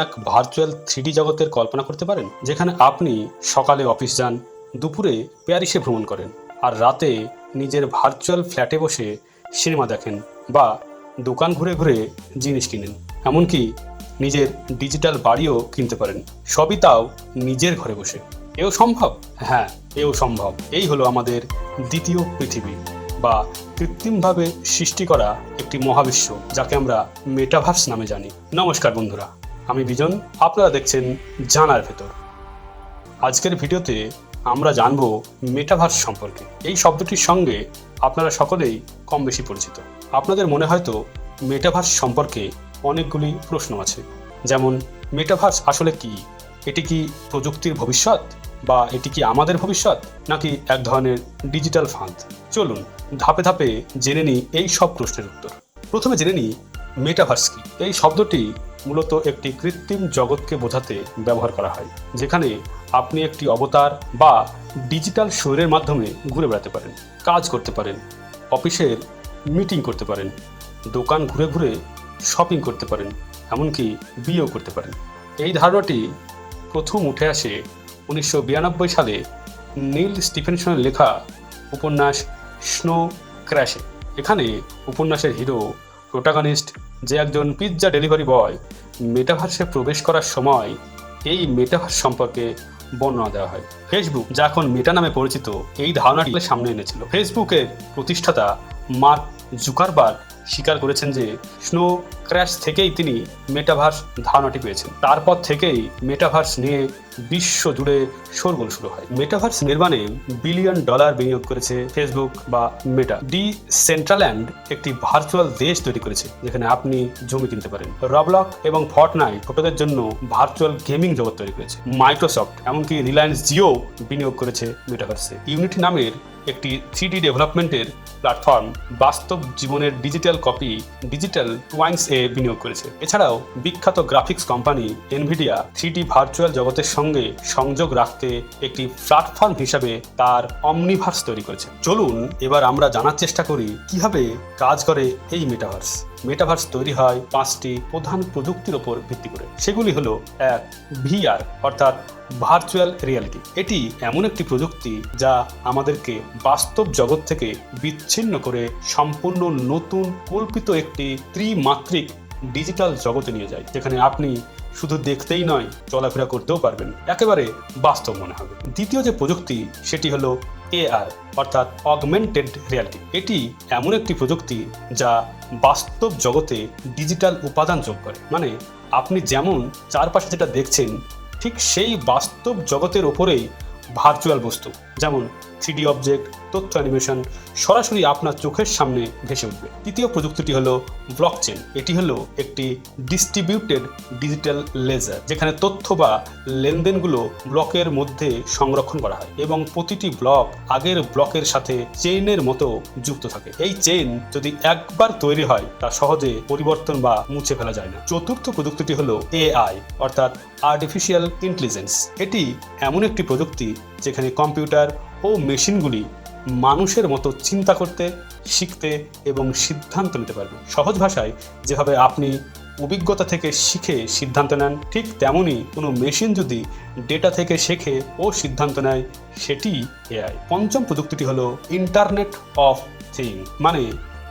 এক virtual three D জগতের কল্পনা করতে পারেন, যেখানে আপনি সকালে অফিস যান, দুপুরে প্যারিসে ভ্রমণ করেন, আর রাতে নিজের ভার্চুয়াল ফ্ল্যাটে বসে সিনেমা দেখেন বা দোকান ঘুরে ঘুরে জিনিস কিনেন। এমনকি নিজের ডিজিটাল বাড়িও কিনতে পারেন। সবই তাও নিজের ঘরে বসে। এও সম্ভব? হ্যাঁ এও সম্ভব। এই হলো আমাদের দ্বিতীয় পৃথিবী, বা কৃত্রিমভাবে সৃষ্টি করা একটি মহাবিশ্ব, যাকে আমরা মেটাভার্স নামে জানি। নমস্কার বন্ধুরা। আমি বিজন, আপনারা দেখছেন জানার ভেতর। আজকের ভিডিওতে আমরা জানব মেটাভার্স সম্পর্কে। এই শব্দটির সঙ্গে আপনারা সকলেই কম বেশি পরিচিত। আপনাদের মনে হয়তো মেটাভার্স সম্পর্কে অনেকগুলি প্রশ্ন আছে। যেমন মেটাভার্স আসলে কি? এটি কি প্রযুক্তির ভবিষ্যৎ? বা এটি কি আমাদের ভবিষ্যৎ? নাকি এক ধরনের ডিজিটাল ফাঁদ চলুন, ধাপে ধাপে জেনে নিই এই সব প্রশ্নের উত্তর। প্রথমে জেনে নিই মেটাভার্স কি এই শব্দটি মূলত একটি কৃত্রিম জগৎকে বোঝাতে ব্যবহার করা হয়, যেখানে আপনি একটি অবতার বা ডিজিটাল শরীরের মাধ্যমে ঘুরে বেড়াতে পারেন, কাজ করতে পারেন, অফিসের মিটিং করতে পারেন, দোকান ঘুরে ঘুরে শপিং করতে পারেন, এমনকি বিয়েও করতে পারেন। এই ধারণাটি প্রথম উঠে আসে উনিশশো বিরানব্বই সালে নীল স্টিফেনসনের লেখা উপন্যাস স্নো ক্র্যাশে। এখানে উপন্যাসের হিরো প্রোটাগনিস্ট যে একজন পিৎজা ডেলিভারি বয় মেটাভার্সে প্রবেশ করার সময় এই মেটাভার্স সম্পর্কে বর্ণনা দেওয়া হয়। ফেসবুক যা এখন মেটা নামে পরিচিত, এই ধারণাটি সামনে এনেছিল। ফেসবুকের প্রতিষ্ঠাতা মার্ক জুকারবার্গ স্বীকার করেছেন যে স্নো ক্র্যাশ থেকেই তিনি মেটাভার্স ধারণাটি পেয়েছেন। তারপর থেকেই মেটাভার্স নিয়ে বিশ্ব জুড়ে শোরগোল শুরু হয়। মেটাভার্স নির্মাণে বিলিয়ন ডলার বিনিয়োগ করেছে ফেসবুক বা মেটা ডি সেন্ট্রাল্যান্ড একটি ভার্চুয়াল দেশ তৈরি করেছে, যেখানে আপনি জমি কিনতে পারেন। রবলক এবং ফর্টনাইট ছোটদের জন্য ভার্চুয়াল গেমিং জগৎ তৈরি করেছে। মাইক্রোসফট এমনকি রিলায়েন্স জিও বিনিয়োগ করেছে মেটাভার্সে ইউনিটি নামের একটি থ্রি ডেভেলপমেন্টের প্ল্যাটফর্ম বাস্তব জীবনের ডিজিটাল কপি ডিজিটাল টুয়াইন্স এ বিনিয়োগ করেছে। এছাড়াও বিখ্যাত graphics company Nvidia three virtual জগতের সঙ্গে সংযোগ রাখতে একটি প্ল্যাটফর্ম হিসাবে তার অমনিভার্স তৈরি করেছে। চলুন এবার আমরা জানার চেষ্টা করি কীভাবে কাজ করে এই মেটাভার্স। মেটাভার্স তৈরি হয় পাঁচটি প্রধান প্রযুক্তির ওপর ভিত্তি করে। সেগুলি হলো, এক ভিআর অর্থাৎ ভার্চুয়াল রিয়ালিটি এটি এমন একটি প্রযুক্তি যা আমাদেরকে বাস্তব জগৎ থেকে বিচ্ছিন্ন করে সম্পূর্ণ নতুন, কল্পিত একটি ত্রিমাত্রিক ডিজিটাল জগতে নিয়ে যায়, যেখানে আপনি শুধু দেখতেই নয়, চলাফেরা করতেও পারবেন। একেবারে বাস্তব মনে হবে। দ্বিতীয় যে প্রযুক্তি, সেটি হলো এআর অর্থাৎ অগমেন্টেড রিয়ালিটি এটি এমন একটি প্রযুক্তি যা বাস্তব জগতে ডিজিটাল উপাদান যোগ করে। মানে আপনি যেমন চারপাশে যেটা দেখছেন, ঠিক সেই বাস্তব জগতের ওপরেই ভার্চুয়াল বস্তু। যেমন থ্রিডি অবজেক্ট, তথ্য অ্যানিমেশন সরাসরি আপনার চোখের সামনে ভেসে উঠবে। তৃতীয় প্রযুক্তিটি হলো ব্লকচেন এটি হলো একটি ডিস্ট্রিবিউটেড ডিজিটাল লেজার যেখানে তথ্য বা লেনদেনগুলো ব্লকের মধ্যে সংরক্ষণ করা হয় এবং প্রতিটি ব্লক আগের ব্লকের সাথে চেইনের মতো যুক্ত থাকে। এই চেইন যদি একবার তৈরি হয়, তা সহজে পরিবর্তন বা মুছে ফেলা যায় না। চতুর্থ প্রযুক্তিটি হলো এআই, অর্থাৎ আর্টিফিশিয়াল ইন্টেলিজেন্স এটি এমন একটি প্রযুক্তি যেখানে কম্পিউটার ও মেশিনগুলি মানুষের মতো চিন্তা করতে, শিখতে এবং সিদ্ধান্ত নিতে পারবে। সহজ ভাষায় যেভাবে আপনি অভিজ্ঞতা থেকে শিখে সিদ্ধান্ত নেন, ঠিক তেমনই কোনো মেশিন যদি ডেটা থেকে শেখে ও সিদ্ধান্ত নেয়, সেটি এআই। পঞ্চম প্রযুক্তিটি হলো ইন্টারনেট অফ থিং মানে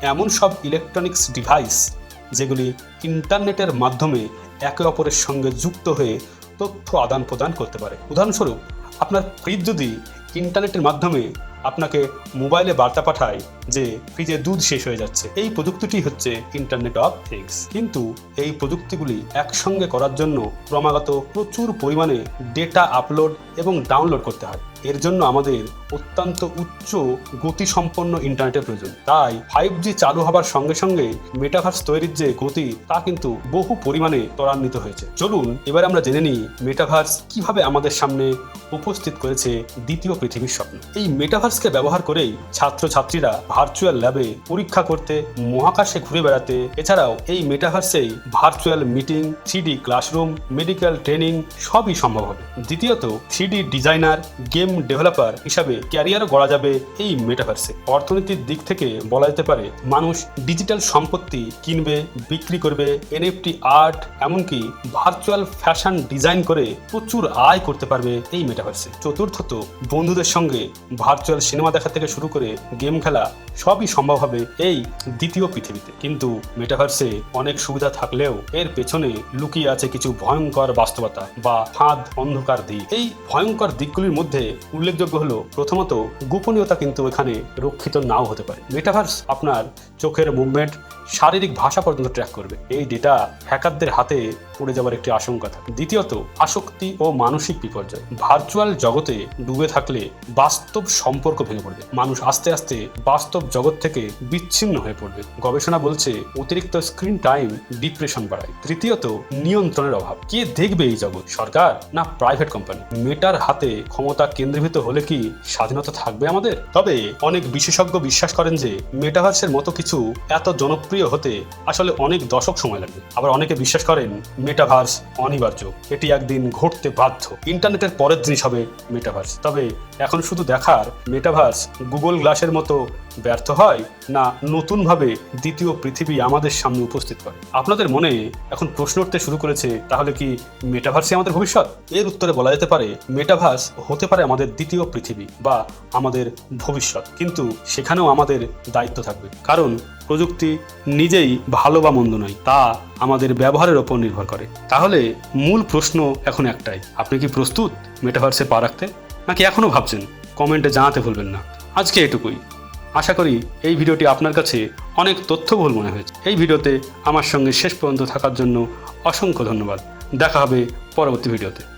এমন সব ইলেকট্রনিক্স ডিভাইস যেগুলি ইন্টারনেটের মাধ্যমে একে অপরের সঙ্গে যুক্ত হয়ে তথ্য আদান প্রদান করতে পারে। উদাহরণস্বরূপ, আপনার ফ্রিজ যদি ইন্টারনেটের মাধ্যমে আপনাকে মোবাইলে বার্তা পাঠায় যে ফ্রিজে দুধ শেষ হয়ে যাচ্ছে। এই প্রযুক্তিটি হচ্ছে ইন্টারনেট অফ থিংস। কিন্তু এই প্রযুক্তিগুলি একসঙ্গে করার জন্য ক্রমাগত প্রচুর পরিমাণে ডেটা আপলোড এবং ডাউনলোড করতে হয়। এর জন্য আমাদের অত্যন্ত উচ্চ গতিসম্পন্ন ইন্টারনেটের প্রয়োজন। তাই ফাইভ জি চালু হবার সঙ্গে সঙ্গে মেটাভার্স তৈরির যে গতি, তা কিন্তু বহু পরিমাণে ত্বরান্বিত হয়েছে। চলুন, এবার আমরা জেনে নিই মেটাভার্স কীভাবে আমাদের সামনে উপস্থিত করেছে দ্বিতীয় পৃথিবীর স্বপ্ন। এই মেটাভার্সকে ব্যবহার করেই ছাত্রছাত্রীরা ভার্চুয়াল ল্যাবে পরীক্ষা করতে, মহাকাশে ঘুরে বেড়াতে, এছাড়াও এই মেটাভার্সেই virtual meeting three classroom medical training সবই সম্ভব হবে। দ্বিতীয়ত three designer game game developer হিসাবে ক্যারিয়ারও গড়া যাবে এই মেটাভার্সে অর্থনীতির দিক থেকে বলা যেতে পারে, মানুষ ডিজিটাল সম্পত্তি কিনবে, বিক্রি করবে এনএফটি আর্ট এমনকি ভার্চুয়াল ফ্যাশন ডিজাইন করে প্রচুর আয় করতে পারবে এই মেটাভার্সে চতুর্থত, বন্ধুদের সঙ্গে ভার্চুয়াল সিনেমা দেখা থেকে শুরু করে গেম খেলা সবই সম্ভব হবে এই দ্বিতীয় পৃথিবীতে। কিন্তু মেটাভার্সে অনেক সুবিধা থাকলেও এর পেছনে লুকিয়ে আছে কিছু ভয়ঙ্কর বাস্তবতা বা ফাঁদ অন্ধকার দিক। এই ভয়ঙ্কর দিকগুলির মধ্যে উল্লেখযোগ্য হলো প্রথমত গোপনীয়তা কিন্তু এখানে রক্ষিত নাও হতে পারে। মেটাভার্স আপনার চোখের মুভমেন্ট শারীরিক ভাষা পর্যন্ত ট্র্যাক করবে। এই ডেটা হ্যাকারদের হাতে পড়ে যাওয়ার একটি আশঙ্কা থাকে। দ্বিতীয়ত, আসক্তি ও মানসিক বিপর্যয়। ভার্চুয়াল জগতে ডুবে থাকলে বাস্তব সম্পর্ক ভেঙে পড়বে। মানুষ আস্তে আস্তে বাস্তব জগৎ থেকে বিচ্ছিন্ন হয়ে পড়বে। গবেষণা বলছে, অতিরিক্ত স্ক্রিন টাইম ডিপ্রেশন বাড়ায়। তৃতীয়ত, নিয়ন্ত্রণের অভাব। কে দেখবে এই জগৎ? সরকার না প্রাইভেট কোম্পানি মেটার হাতে ক্ষমতা কেন্দ্রীভূত হলে কি স্বাধীনতা থাকবে আমাদের? তবে অনেক বিশেষজ্ঞ বিশ্বাস করেন যে মেটাভার্সের মতো কিছু এত জনপ্রিয় হতে আসলে অনেক দশক সময় লাগবে আবার অনেকে বিশ্বাস করেন মেটাভার্স অনিবার্য। এটি একদিন ঘটতে বাধ্য। ইন্টারনেটের পরের জিনিস হবে মেটাভার্স তবে এখন শুধু দেখার মেটাভার্স গুগল গ্লাসের মতো ব্যর্থ হয় না নতুনভাবে দ্বিতীয় পৃথিবী আমাদের সামনে উপস্থিত করে। আপনাদের মনে এখন প্রশ্ন উঠতে শুরু করেছে, তাহলে কি মেটাভার্সই আমাদের ভবিষ্যৎ? এর উত্তরে বলা যেতে পারে মেটাভার্স হতে পারে আমাদের দ্বিতীয় পৃথিবী বা আমাদের ভবিষ্যৎ। কিন্তু সেখানেও আমাদের দায়িত্ব থাকবে। কারণ প্রযুক্তি নিজেই ভালো বা মন্দ নয়, তা আমাদের ব্যবহারের ওপর নির্ভর করে। তাহলে মূল প্রশ্ন এখন একটাই, আপনি কি প্রস্তুত মেটাভার্সে পা রাখতে, নাকি এখনও ভাবছেন কমেন্টে জানাতে ভুলবেন না? আজকে এটুকুই। আশা করি এই ভিডিওটি আপনার কাছে অনেক তথ্যবহুল মনে হয়েছে। এই ভিডিওতে আমার সঙ্গে শেষ পর্যন্ত থাকার জন্য অসংখ্য ধন্যবাদ। দেখা হবে পরবর্তী ভিডিওতে।